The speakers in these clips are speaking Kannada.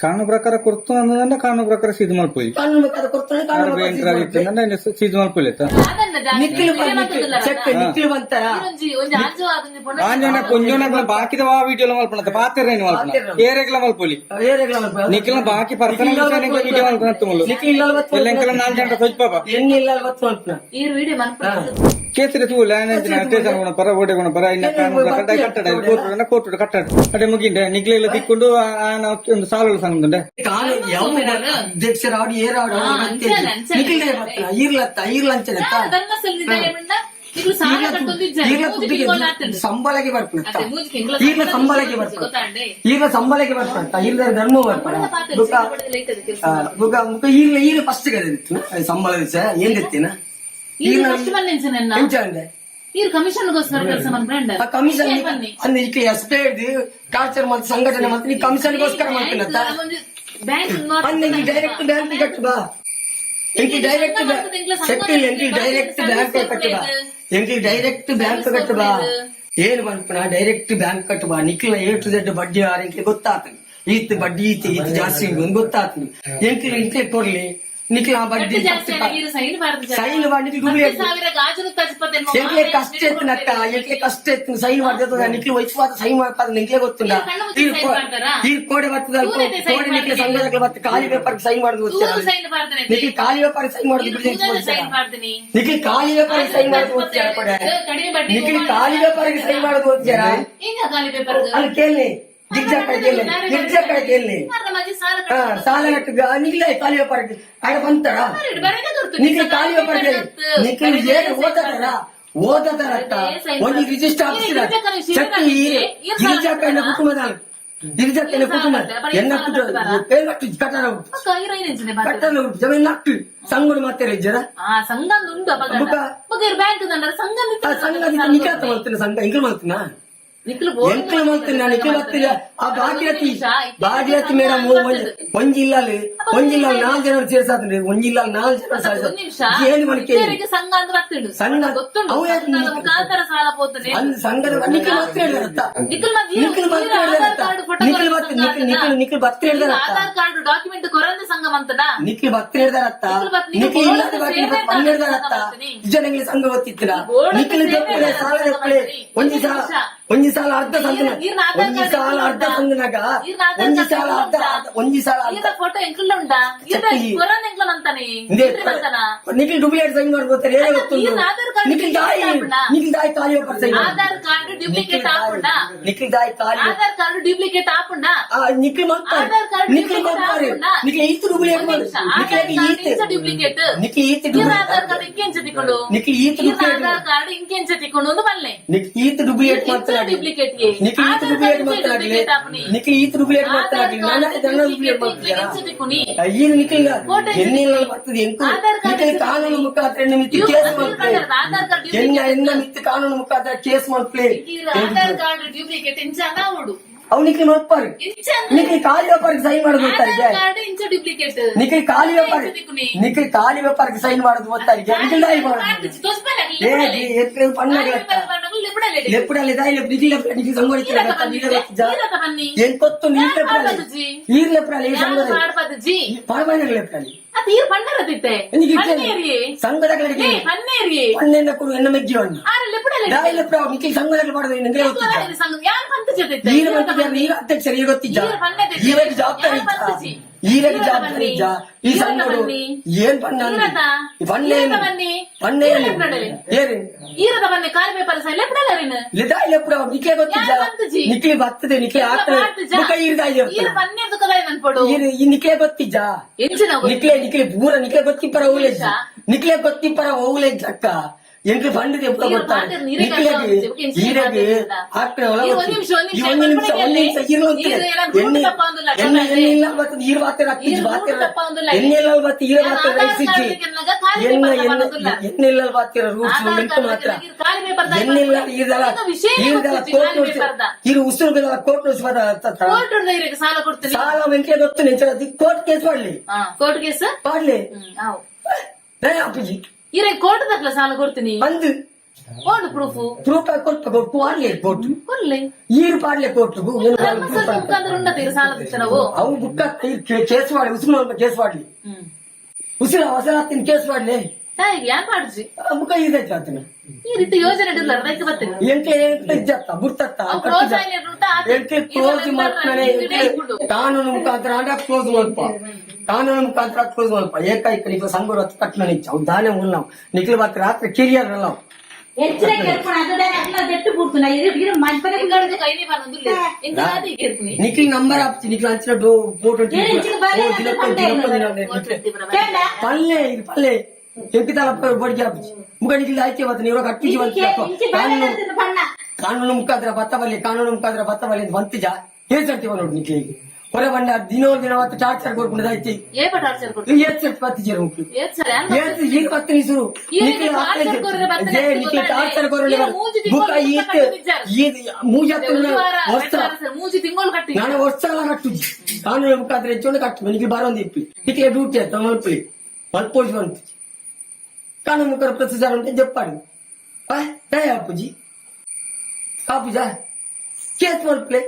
ಕಾನೂನು ಪ್ರಕಾರ ಕೊಡ್ತು ಅನ್ನೋದನ್ನ ಕಾನೂನು ಪ್ರಕಾರ ಸೀದ್ ಮಲ್ಪೋಯಿ ಮುಖಾಂತರ ಕೊಡ್ತಾನೆ. ಎಂಟ್ರಾಗಿತ್ತು ಸೀದ್ ಮಲ್ಪೋಲಿ ಅದನ್ನ ಜಾಸ್ತಿ ನಿಕ್ಲು ಬಂದ್ ಏನ್ ಚೆಕ್ ಬಂತ ಆಂಜನ ಕೊಂಜೋನ ಬಾಕಿದ ಆ ವಿಡಿಯೋಲ ಮಲ್ಪನಂತ ಪಾತೆರೇನು ಮಲ್ಪನ ಏರೆಗ್ಲ ಮಲ್ಪೋಲಿ ನಿಖಿಲ ಬಾಕಿ ಪರ್ಸನಲ್ ವಿಡಿಯೋ ಎಲ್ಲ ನಾಲ್ಕು ಗಂಟೆ ಪಾಪ. ಈ ವಿಡಿಯೋ ಕೇಸರಿ ತೂ ಲ್ಯಾನ್ ಸ್ಟೇಷನ್ ಗುಣ ಪರ ಓಡೆ ಗುಣ ಪರ ಇನ್ನ ಕಾನೂನು ಕಟ್ಟ ಕಟ್ಟಡ ಕೋರ್ಟ್ ಕೋರ್ಟ್ ಕಟ್ಟಡ ಅಡೆ ಮುಗಿಂಡೆ ನಿಗ್ಲೆ ಎಲ್ಲ ತಿಕ್ಕೊಂಡು ಆ- ಆ ನಾವು ಒಂದು ಸಾಲಗಳು ಸಂಗಂಡೆ ಕಾನೂನು ಯಾವ ಅಧ್ಯಕ್ಷರ ಆಡಿ ಏರಾಡು ಅಂಚನೆ, ಅಂಚನೆ. ನಿಖಿಲ್ ಬರ್ತಾನ ಈರ್ಲತ್ತ ಈರ್ಲಂಚನತ್ತ ಧರ್ಮಸ್ಥಳ ನಿಜ ನೀವು ಸಾಲ ಕಟ್ಟೊಂದಿದ್ದ ಈರ್ಲ ಮೂಜಿ ತಿಂಗಳು ಆಗ್ತದೆ ಸಂಬಳಗೆ ಬರ್ತಾನ ಅದೇ ಮೂಜಿ ತಿಂಗಳು ಈರ್ಲ ಸಂಬಳಗೆ ಬರ್ತಾನ ಗೊತ್ತಾಂಡೆ ಈಗ ಸಂಬಳಗೆ ಬರ್ತಾನ ಈರ್ಲ ಧರ್ಮ ಬರ್ತಾನ ಪಾತ್ರೆ ಬುಕ್ಕ ಸಿಕ್ಕಾಪಟ್ಟೆ late ಅದು ಕೆಲ್ಸ. ಆ, ಬುಕ್ಕ ಮುಖ ಈರ್ಲ ಈರ್ಲ ಫಸ್ಟ್ ಗದಿತ್ತು ಸಂಬಳ ದಿವಸ ಏನ್ ಗೊತ್ತೇನ ಈಗ ಫಸ್ಟ್ ಬಂದ ಇವ್ರು ಕಮಿಷನ್ಗೋಸ್ಕರ ಕೆಲಸ ಮಾಡ್ಕೊಂಡ ಆ ಕಮಿಷನ್ ಬನ್ನಿ ಅಂದ್ರೆ ಈಗ ಎಷ್ಟೇ ಟಾರ್ಚರ್ ಮತ್ತೆ ಸಂಘಟನೆ ಮತ್ತೆ ನೀ ಕಮಿಷನ್ಗೋಸ್ಕರ ಮಾಡ್ತೀನತ್ತ ಬ್ಯಾಂಕ್ ಅಂದ್ರೆ ನೀ ಡೈರೆಕ್ಟ್ ಬ್ಯಾಂಕ್ ಕಟ್ಟು ಬಾ ಎಂಕಿ ಡೈರೆಕ್ಟ್ ಸೆಟ್ಟಿಲ್ ಎಂಕಿ ಡೈರೆಕ್ಟ್ ಬ್ಯಾಂಕ್ ಕಟ್ಟು ಬಾ ಎಂಕಿ ಡೈರೆಕ್ಟ್ ಬ್ಯಾಂಕ್ ಕಟ್ಟು ಬಾ ಏನ್ ಬಂತು ಡೈರೆಕ್ಟ್ ಬ್ಯಾಂಕ್ ಕಟ್ಟು ಬಾ ನಿಖಿಲ ಎ ಟು ಝೆಡ್ ಬಡ್ಡಿ ಆರಂಕೆ ಗೊತ್ತಾಗ್ತದೆ. ಈತ್ ಬಡ್ಡಿ ಈತ್ ಈತ್ ಜಾಸ್ತಿ ಗೊತ್ತಾಗ್ತದೆ. ಎಂಕಿ ಇಂಕ್ಲೆ ಕೊಡ್ಲಿ. ನಿಖಿಲ ಆ ಬಡ್ಡಿ ಜಾಸ್ತಿ ಆಗಿರೋ ಸೈನ್ ಬಾರ್ದು ಸೈನ್ ಮಾಡಿ ಹತ್ತು ಸಾವಿರ ಗಾಜು ತಚ್ಪತ್ತೆ ಎಂಕ್ಲೆ ಕಷ್ಟ ಎತ್ತು ನಕ್ಕ ಎಂಕ್ಲೆ ಕಷ್ಟ ಎತ್ತು ಸೈನ್ ಮಾಡ್ತದ ನಿಖಿಲ್ ವಯಸ್ಸಾದ ಸೈನ್ ಮಾಡ್ತಾರೆ ನಿಂಗೆ ಗೊತ್ತಿಲ್ಲ ಈಗ ಕಣ್ಣು ಮುಚ್ಚಿ sign ಮಾಡ್ತಾರಾ? ಈ ಕೋಡೆ ಬರ್ತದ ಇವ್ರೇ sign ಕೋಡೆ ನಿಖಿಲ್ ಮಾಡ್ತೀನಿ. ಸಂಘದಾಗ ಮತ್ತೆ ಖಾಲಿ ಪೇಪರ್ ಸೈನ್ ಮಾಡುದು ಗೊತ್ತಿಲ್ಲ ತೂರು ಸೈನ್ ಬಾರ್ದನೆ ನಿಖಿಲ್ ಖಾಲಿ ಪೇಪರ್ ಸೈನ್ ಮಾಡುದು ಬಿಡಿ ಸೈನ್ ಮಾಡ್ತೀನಿ ನಿಖಿಲ್ ಖಾಲಿ ಪೇಪರ್ ಸೈನ್ ಮಾಡುದು ಗೊತ್ತಿಲ್ಲ ಕೊಡೆ ಕಡಿಮೆ ಬಡ್ಡಿ ನಿಖಿಲ್ ಖಾಲಿ ಪೇಪರ್ ಸೈನ್ ಮಾಡುದು ಗೊತ್ತಿಲ್ಲ ಹಿಂಗ ಖಾಲಿ ಪೇಪರ್ ಅಲ್ಲಿ ಕೇಳಿ ಗಿರ್ಜಾ ಕಡೆ ಕೇಳಿ ಗಿರ್ಜಾ ಕಡೆ ಕೇಳಿ ಮಜಿ ಸಾಲ ಹಾ ಸಾಲ ಕಟ್ಟು ನಿಖಿಲ್ ಖಾಲಿ ವ್ಯಾಪಾರಕ್ಕೆ ಆಗ ಬಂತಾರ ನಿಖಿಲ್ ಖಾಲಿ ವ್ಯಾಪಾರಕ್ಕೆ ನಿಖಿಲ್ ಏನು ಓದತಾರ ಓದತಾರತ್ತ ಒಂದು ರಿಜಿಸ್ಟರ್ ಆಫೀಸರ್ ಗಿರಿಜಾಕೈನ ಕುಟುಂಬದ ಗಿರಿಜಾಕೈನ ಕುಟುಂಬ ಎನ್ನ ಕುಟುಂಬ ಕಟ್ಟಡ ಕಟ್ಟಡ ಜಮೀನ್ ಆ ಸಂಘ ಉಂಟು ಬ್ಯಾಂಕ್ ದಂಡ ಸಂಘ ಸಂಘ ನಿಖಾತ ಮಾಡ್ತೀನಿ ಸಂಘ. ಇಂಕಲ್ ಮಾಡ್ತೀನ ಎಂಕಲ್ ಮಾಡ್ತೀನಿ ನಾನು ಮಾಡ್ತೀನಿ ಆ ಭಾಗ್ಯತಿ ಭಾಗ್ಯರಥಿ ಮೇಡಮ್ ಒಂಜಿಲ್ಲಲ್ಲಿ ಒಂಜಿಲ್ಲ ನಾಲ್ಕು ಜನ ಸೇರ್ಸಾತ್ರಿ ಒಂಜಿಲ್ಲ ನಾಲ್ಕು ಜನ ಸೇರ್ಸಾತ್ರಿ. ಏನು ಮಡಿಕೆ ಸಂಘ ಅಂದ್ರೆ ಆಗ್ತಿಡು ಸಂಘ ಅವು ಯಾಕೆ ಮುಖಾಂತರ ಸಾಲ ಅಲ್ಲಿ ಸಂಘದ ನಿಖಿಲ್ ಮತ್ತೆ ಹೇಳಿದಾರತ್ತ ನಿಖಿಲ್ ನಿಖಿಲ್ ಮತ್ತೆ ಹೇಳಿದಾರತ್ತ ನಿಖಿಲ್ ಮತ್ತೆ ನಿಖಿಲ್ ನಿಖಿಲ್ ನಿಖಿಲ್ ಮತ್ತೆ ಹೇಳಿದಾರತ್ತ ಆಧಾರ್ ಕಾರ್ಡ್ ಡಾಕ್ಯುಮೆಂಟ್ ಕೊರಂದ ಸಂಘ ಮಂತದ ನಿಖಿಲ್ ಭಕ್ತಿ ಹಿಡ್ದಾರತ್ತ ನಿಖಿಲ್ ಇಲ್ಲದ ಬಾಕಿ ಹಿಡ್ದಾರತ್ತ ಮಾಡ್ತೀನಿ. ಜನಗಳಿಗೆ ಸಂಘ ನಿಖಿಲ್ ಸಾಲ ಜೊಪ್ಪಳೆ ಸಾಲ. ಒಂಜಿ ಸಾಲ ಅರ್ಧ ಆಧಾರ್ ಒಂಜಿ ಸಾಲ ಅರ್ಧ ಇರ್ನ ಒಂಜಿ ಸಾಲ ಅರ್ಧ ಒಂಜಿ ಸಾಲ ಫೋಟೋ ಎಂಕ್ಲ ಉಂಟಾ. ಕೊರಂದ ಎಂಕ್ಲ ಮಂತಾನ ನಿಖಿಲ್ ಡೂಪ್ಲಿಕೇಟ್ ಸೈನ್ ಮಾಡ್ಕೋತಾರೆ ಏನೋ ಗೊತ್ತುಂಟು. ನಿಖಿಲ್ ದಾಯಿ. ನಿಖಿಲ್ ದಾಯಿ ಒಬ್ಬರು ಸೈನ್ ಆಧಾರ್ ಕಾರ್ಡ್ ಡೂಪ್ಲಿಕೇಟ್ ಆಪುಂಡ ನಿಖಿಲ್ ದಾಯಿ ಖಾಲಿ ಆಧಾರ್ ಕಾರ್ಡ್ ಡೂಪ್ಲಿಕೇಟ್ ಹಾಕೊಂಡ? ಆ, ನಿಖಿಲ್ ಮಾಡ್ತಾರೆ. ನಿಖಿಲ್ ಮಾಡ್ತಾರೆ? ನಿಖಿಲ್ ಈತ್ ಡೂಪ್ಲಿಕೇಟ್. ನಿಖಿಲ್ ಈತ್ ಡ್ಯೂಪ್ಲಿಕೇಟ್ ನಿಖಿಲ್ ಈತ್ ಆಧಾರ್ ಕಾರ್ಡ್ ಇಂಕೆಂಚ ತಿಕ್ಕೊಂಡು ನಿಖಿಲ್ ಈತ್ ಆಧಾರ್ ಕಾರ್ಡ್ ಇಂಕೆಂಚ ತಿಕ್ಕೊಂಡು ಒಂದು ಬಲ್ಲೆ ನಿಖಿಲ್ ಈತ್ ಡೂಪ್ಲಿಕೇಟ್ ಮಾಡ್ತಾರೆ. ಡ್ಯೂಪ್ಲಿಕೇಟ್ ನಿಖಿಲ್ ಈತ್ ಡೂಪ್ಲಿಕೇಟ್ ಮಾಡ್ತಾರೆ ನಿಖಿಲ್ ಈತ್ ಡೂಪ್ಲಿಕೇಟ್ ಮಾಡ್ತಾರೆ ನಾನು ನನ್ನ ಡೂಪ್ಲಿಕೇಟ್ ಮಾಡ್ತೀರಾ ಏನು ನಿಖಿಲ್ ಎನ್ನೆಲ್ಲ ಬರ್ತದೆ ಎಂಕು ನಿಖಿಲ್ ಕಾನೂನು ಮುಖಾಂತರ ನಿಮಿತ್ತ ಕೇಸ್ ಮಾಡ್ತಾರೆ ಆಧಾರ್ ಕಾರ್ಡ್ ಎನ್ನ ಎನ್ನ ಮಿತ್ತ ಕಾನೂನು ಮುಖಾಂತರ ಕೇಸ್ ಮಾಡ್ತಾರೆ ಆಧಾರ್ ಕಾರ್ಡ್ ಡ್ಯೂಪ್ಲಿಕೇಟ್ ಇಂಚ ನಾವು ಅವ್ ನಿಖಿಲ್ ಮಾಡ್ತಾರೆ ಇಂಚ ನಿಖಿಲ್ ಖಾಲಿ ವ್ಯಾಪಾರಕ್ಕೆ ಸೈನ್ ಮಾಡೋದು ಗೊತ್ತಾರೆ ಆಧಾರ್ ಕಾರ್ಡ್ ಇಂಚ ಡ್ಯೂಪ್ಲಿಕೇಟ್ ನಿಖಿಲ್ ಖಾಲಿ ವ್ಯಾಪಾರ ನಿಖಿಲ್ ಖಾಲಿ ವ್ಯಾಪಾರಕ್ಕೆ ಸೈನ್ ಮಾಡೋದು ಗೊತ್ತಾರೆ ನಿಖಿಲ್ ದಾಯಿ ಮಾಡೋದು ಏ ಎತ್ರ ಪಣ್ಣಗಳತ್ತ ಲೆಪ್ಪಡಲ್ಲಿ ದಾಯಿ ಲೆಪ್ ನಿಖಿಲ್ ಲೆಪ್ಪ ನಿಖಿಲ್ ಸಂಗೋಡಿತಿರ ಗೊತ್ತಾ ನೀಲ ಗೊತ್ತಿದ್ದ ಏನ್ ಕೊತ್ತು ನೀರ್ ತೀರ್ ಬಣ್ಣರದಿತ್ತೆ ಸಂಘದಲ್ಲಿ ಹನ್ನೇರಿ ಹನ್ನೆರಡು ಕೊಡು ಎನ್ನ ಮೆಜ್ಜಿರೋಣ ದಾಯಿಲ್ಲ ಪ್ರಾವ್ ನಿಕ್ಕೆ ಸಂಘದಲ್ಲಿ ಮಾಡೋದು ನಿನಗೆ ಗೊತ್ತಿಲ್ಲ ನೀರು ಮಂತ್ರಿ ನೀರು ಅಧ್ಯಕ್ಷರಿಗೆ ಗೊತ್ತಿಲ್ಲ ಜವಾಬ್ದಾರಿ ಇದ್ದ ಪಂತಜಿ. ಈರಕ್ಕೆ ಈರದ ಜವಾಬ್ದಾರಿ ಇದ್ದ ಈ ಈರದ ಸಂಘಡು ಬನ್ನಿ. ಏನ್ ಪಣ್ಣ ಈರದ. ಈ ಪಣ್ಣೆ ಈರದ ಬನ್ನಿ. ಪಣ್ಣೆ ಈರದ ಬಿಡಲೆ. ಏರಿ? ಈರದ ಬನ್ನೆ. ಕಾಲ್ ಪೇಪರ್ ಸಹ ಲೆಪ್ಪಡಲ್ಲ ರೀನು ಲಿದಾಯಿ ಲೆಪ್ಪಡ ನಿಖಿಲೆ ಗೊತ್ತಿದ್ದ ಯಾರು ಪಂತಜಿ? ನಿಖಿಲೆ ಬರ್ತದೆ ನಿಖಿಲೆ ಆಗ್ತದೆ. ಮುಖ ಈರ್ದಾಯಿ ಈರ ಪನ್ನೆ ದುಃಖದ ನನ್ಪಡು ಈ ನಿಖಿಲೆ ಗೊತ್ತಿದ್ದ ಎಂಚಿನ ನಿಖಿಲೆ ನಿಖಿಲೆ ಪೂರ ನಿಖಿಲೆ ಗೊತ್ತಿಪ್ಪರ ಹೋಗ್ಲೆ ನಿಕ್ಲೆ ಗೊತ್ತಿಪ್ಪರ ಹೋಗ್ಲೆ ಅಕ್ಕ ಎಂಕ್ ಫಂಡ್ ಎಪ್ಪ ನೀರು ಗೊತ್ತಾರೆ ಬಾಟಲ್ ನೀರಿಗೆ ನಿಕ್ಲೆಗೆ ಹಾಕಿ ಅವ್ರಿಗೆ ಇನ್ಸುಲಿನ್ ಈರೆಗೆ ಹಾಕಿದ್ರಿಂದ. ಆಗ್ತದೆ ಒಳ ಈ ಗೊತ್ತು. ನಿಮಿಷ, ಒಂದ್ ನಿಮಿಷ ಒಂದು ನಿಮಿಷ ಒಂದು ಎಣ್ಣೆ ಎಣ್ಣೆ. ಎಣ್ಣೆ ಇಲ್ಲ ಬರ್ತದೆ. ಎಣ್ಣೆ ಇಲ್ಲ ಬರ್ತದೆ ರೈಸ್ ಎಣ್ಣೆ ಎಣ್ಣೆ ಎಣ್ಣೆ ಇಲ್ಲ ರೂಟ್ಸ್ ಮೆಂಟು ಮಾತ್ರ. ಎಣ್ಣೆ ಇಲ್ಲ ಇದೆಲ್ಲ ಇದೆಲ್ಲ ಕೋರ್ಟ್ ನೋಡ್ಸಿ ಬಿದ್ದಲ್ಲ ಕೋರ್ಟ್ ನೋಡ್ಸಿ ಸಾಲ ಗೊತ್ತು ಕೇಸ್ ಮಾಡ್ಲಿ. ಕೋರ್ಟ್ ಕೇಸ್ ಮಾಡ್ಲಿ. ಅಪ್ಪಜಿ. ಇರೇ ಕೋರ್ಟ್ ದಕ್ಲ ಸಾಲ ಕೊಡ್ತೀನಿ ಬಂದು ಕೋರ್ಟ್ ಪ್ರೂಫ್ ಪ್ರೂಫ್ ಕೊಟ್ಟು ಕೊಟ್ಟು ಮಾಡ್ಲಿ ಕೋರ್ಟ್ ಕೊಡ್ಲಿ ಈರು ಪಾಡ್ಲೆ ಕೋರ್ಟ್ ಧರ್ಮಸ್ಥಳ ಮುಖಾಂತರ ಉಂಡತಿ ಸಾಲ ತಿತ್ತ ನಾವು ಅವು ಬುಕ್ಕ ಕೇಸ್ ಮಾಡಿ ಉಸಿರು ಸ್ವಲ್ಪ ಕೇಸ್ ಮಾಡ್ಲಿ ಹ್ಮ್ ಉಸಿರು ಹೊಸರಾತಿನ ಕೇಸ್ ಮಾಡ್ಲಿ ತಾಯಿಗೆ ಯಾನ್ ಮಾಡ್ಸಿ ಬುಕ್ಕ ಇದೈತೆ ಆತನ ಈ ರೀತಿ ಯೋಜನೆ ಇಡಲ್ಲ ರೈತ ಬರ್ತೀನಿ ಎಂಕೆ ಇಜ್ಜತ್ತ ಬುರ್ತತ್ತ ಅವು ಪ್ರೋತ್ಸಾಹ ಇರುಂಟ ಎಂಕೆ ಕ್ಲೋಸ್ ಮಾಡ್ತಾನೆ ಕಾನೂನು ಮುಖಾಂತರ ಆಡ ಕ್ಲೋಸ್ ಮಾಡ್ಪ ಕಾನೂನು ಮುಖಾಂತರ ಕ್ಲೋಸ್ ಮಾಡ್ಪ ಏಕೈಕ ನಿಕ್ಲ ಸಂಘ ಕಟ್ಲ ನಿಚ್ಚ ಅವ್ ದಾನೆ ಉಲ್ಲ ನಾವು ನಿಕ್ಲ ಮಾತ್ರ ರಾತ್ರಿ ಕಿರಿಯರ್ ನಾವು ಹೆಚ್ಚಿನ ಕೆರ್ಪಣ ಅದು ಅಟ್ಲ ದೆಟ್ಟು ಬಿಡ್ತು ನಾ ಇದು ಇದು ಮನ್ಪನೆ ಎಂಗಡದು ಕೈನಿ ಬಂದಿಲ್ಲ ಎಂಗ ಆದಿ ಇರ್ತೀನಿ ನಿಕ್ಲಿ ನಂಬರ್ ಹಾಕ್ತಿ ನಿಕ್ಲ ಅಂಚಿನ ಡೋ ಫೋಟೋ ಏನ್ ಇಂಚಿನ ಬಾರಿ ಅಂದ್ರೆ ಕೇಳ ಪಲ್ಲೆ ಇದು ಪಲ್ಲೆ ಎಂಕಿತಾಲ ಬಡಿಗೆ ಹಾಕಿ ಮುಖ ನಿಕ್ಲಿ ಆಯ್ಕೆ ಬತ್ತ ನೀವು ಕಟ್ಟಿಜಿ ಇಂಚಿ ಬಾರಿ ಕಾನೂನು ಅಂದ್ರೆ ಬಣ್ಣ ಕಾನೂನು ಮುಖಾಂತರ ಭತ್ತ ಬಲ್ಲಿ ಕಾನೂನು ಮುಖಾಂತರ ಭತ್ತ ಬಲ್ಲಿ ಅಂತ ಬಂತಿಜ ಹೇಳ್ತೀವ ನೋಡಿ ನಿಕ್ಲಿಗೆ ಹೊರ ಬಂಡ ದಿನೋ ದಿನ ಅವತ್ತು ಟಾರ್ಚರ್ ಕೊಡ್ಬಿಡದಾಯ್ತಿ ಏ ಪಟ ಟಾರ್ಚರ್ ಕೊಡ್ತೀನಿ ಏತ್ ಸೆಟ್ ಬತ್ತಿಜರ ಮುಕ್ಳು ಏತ್ ಸರಿ ಯಾನ್ ಏತ್ ಈಗ ಬತ್ತ ನಿಸರು ಈಗ ಟಾರ್ಚರ್ ಕೊರ್ರೆ ಬತ್ತನೆ ನಿಕ್ಲಿ ಟಾರ್ಚರ್ ಕೊರಲಿ ಈಗ ಮೂಜಿ ಬುಕ್ಕ ತಿಂಗಳು ಈತ್ ನಿಜ್ಜಾರ್. ಈದ್ ಮೂಜತ್ತು ಒಂದು ವಾರ ವರ್ಷ ಎರಡು ವಾರ ಸರ್, ಮೂಜಿ ತಿಂಗಳು ಕಟ್ಟಿ ನಾನು ವರ್ಷ ಎಲ್ಲ ಕಟ್ಟುಜಿ ಕಾನೂನು ಮುಖಾಂತರ ಹೆಚ್ಚು ಕಟ್ಟು ನಿಕ್ಲಿ ಬಾರೊಂದು ಇಪ್ಪಿ ನಿಕ್ಲಿ ಡ್ಯೂಟಿ ಆಯ್ತು ಮಲ್ಪಿ ಮಲ್ಪೋಜ್ ಬಂತು ಕಾನೂನು ಮುಖಾಂತರ ಪ್ರೊಸೀಜರ್ ಅಂತ ಜಪ್ಪಾಡಿ ಏ ಅಪ್ಪುಜಿ ಕಾಪುಜ ಕೇಸ್ ಮಲ್ಪಲೆ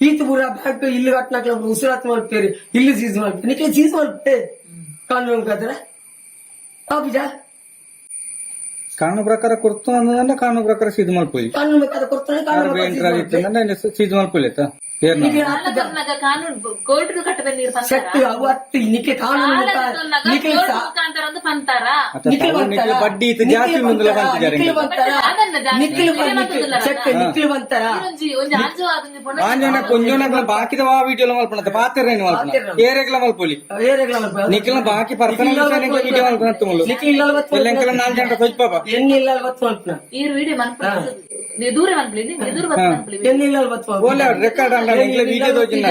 ಈತ ಬುರ ಬ್ಯಾಂಕ್ ಇಲ್ಲಿ ಕಟ್ನಾಕ್ಲ ಉಸಿರಾತ್ ಮಲ್ಪೇರಿ ಇಲ್ಲಿ ಸೀಸ್ ಮಲ್ಪೆ ನಿಕ್ಲಿ ಸೀಸ್ ಮಲ್ಪೆ ಕಾನೂನು ಮುಖಾಂತರ ಕಾಪುಜ ಕಾನೂನು ಪ್ರಕಾರ ಕೊಡ್ತು ಅಂದ್ರೆ ಕಾನೂನು ಪ್ರಕಾರ ಸೀದ್ ಮಾಡ್ಕೊಳ್ಳಿ ಕಾನೂನು ಮುಖಾಂತರ ಕೊಡ್ತಾನೆ ಕಾನೂನು ಮುಖಾಂತರ ಸೀಸ್ ಮಲ್ಪೆ. ಇತ್ತು ಸೀದ್ ಮಾಡ್ಕೊಳ್ಳಿ ಆಯ್ತಾ ತಗೊಂಡಾಗ ಕಾನೂನು ಅವು ಬಡ್ಡಿ ಇತ್ತು ಜಾಸ್ತಿ ನಿಖಿಲ್ ಬಂತಾರ ಆಂಜನ ಬಾಕಿದ ವಾ ವಿಡಿಯೋಲ ಮಲ್ಪಣತೆ. ಪಾತಿರೇನು ಮಲ್ಪಣ? ಏರೆಗ್ಲ ಮಲ್ಪೊಲಿ? ಬಾಕಿ ಪರ್ಸನಲ್ ವಿಡಿಯೋ ಮಲ್ಪಣ ತುಮಲು ಈ ದೂರ ಓಲೆ ರೆಕಾರ್ಡ್ ಅಂಡ ನಿಂಗ್ಲ ತೋಜಿನ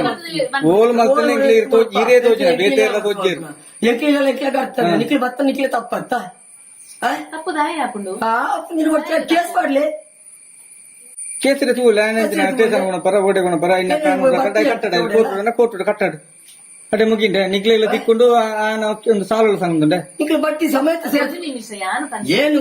ಓಲ್ ಮಲ್ತನ ನಿಂಗ್ಲ ಇರ್ ತೋಜ್ ಇರೇ ತೋಜಿನ ಬೇತೆ ಎಲ್ಲ ತೋಜಿ ಎಂಕಿಲ್ಲ ಎಂಕಿಲ್ಲ ಕಟ್ತಾರೆ ನಿಖಿಲ್ ಬತ್ತ ನಿಖಿಲ್ ತಪ್ಪತ್ತ ತಪ್ಪು ದಾಯ ಹಾಕೊಂಡು ನೀನು ಒಟ್ಟಿಗೆ ಕೇಸ್ ಮಾಡ್ಲಿ ಕೇಸರಿ ತೂ ಲ್ಯಾನ್ ದಿನ ಅತ್ಯಾಚಾರ ಗುಣ ಪರ ಓಡೆ ಗುಣ ಪರ ಇನ್ನ ಕಾನೂನು ಪ್ರಕಾರ ಕಟ್ಟಡ ಕೋರ್ಟ್ ಕೋರ್ಟ್ ಕಟ್ಟಡ ಅಡೆ ಮುಗಿಂಡೆ ನಿಗ್ಲೆಲ್ಲ ತಿಕ್ಕೊಂಡು ಆ- ಆ ನಾವು ಒಂದು ಸಾಲ ಸಂಗಂಡೆ ನಿಖಿಲ್ ಬಟ್ಟಿ ಸಮೇತ ಏನು